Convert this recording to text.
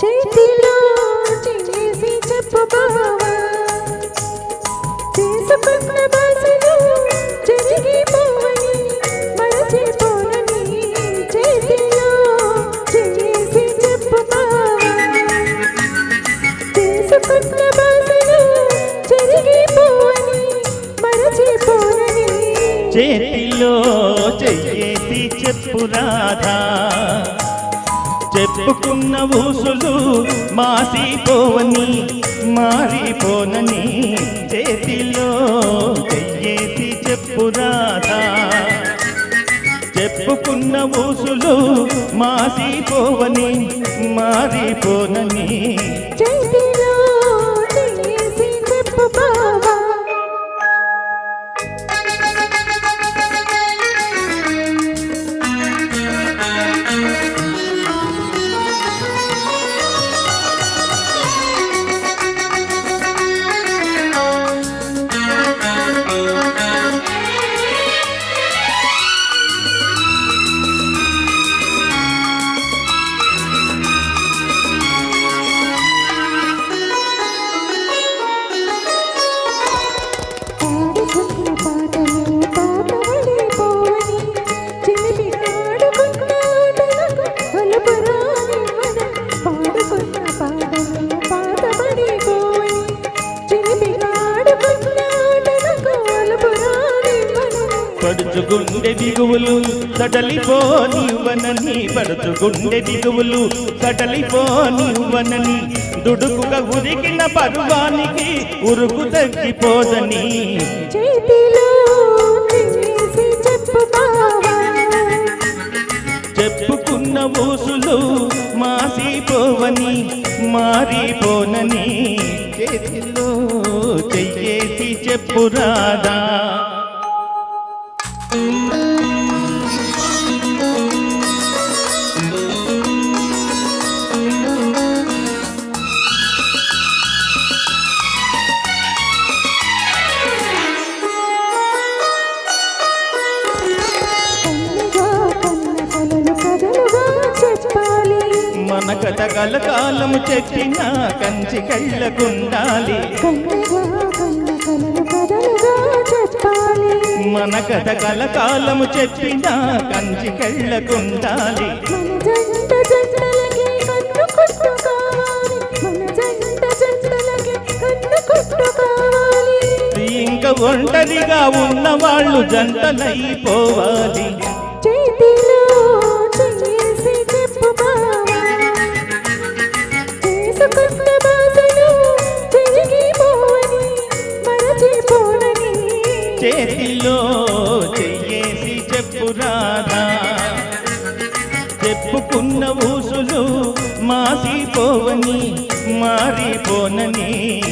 చేతిలో చేసి చెప్పు బావా చేసుకున్న బాసలు చెరిగిపోవని మరచిపోనని చేతిలో చేసి చెప్పు బావా చేసుకున్న బాసలు చెరిగిపోవని మరచిపోనని చేతిలో చెయ్యేసి చెప్పు రాధా. చెప్పుకున్న ఊసులు మాసిపోవని మారిపోనని చేతిలో చెయ్యేసి చెప్పు రాధా. చెప్పుకున్న ఊసులు మాసిపోవని మారిపోనని చేతిలో మనం పడుచుగుండె దిగువులు సడలిపోనివ్వనని పడుచుగుండె దిగువులు సడలిపోనివ్వనని దుడుకుగా ఉరికిన పరువానికి ఉరుకు తగ్గిపోదని. చేతిలో చెప్పుకున్న ఊసులు మాసిపోవని మారిపోనని. చేతిలో చెయ్యేసి చెప్పురాదా మన కథ కలకాలము చెప్పిన కంచి కళ్ళకుండాలి. మన కథ కలకాలము చెప్పిన కంచి కళ్ళకుండాలి ఇంకా ఒంటరిగా ఉన్న వాళ్ళు జంటలైపోవాలి. చేతిలో చెయ్యేసి చెప్పు రాధా. చెప్పుకున్న ఊసులు మాసిపోవని మారిపోనని.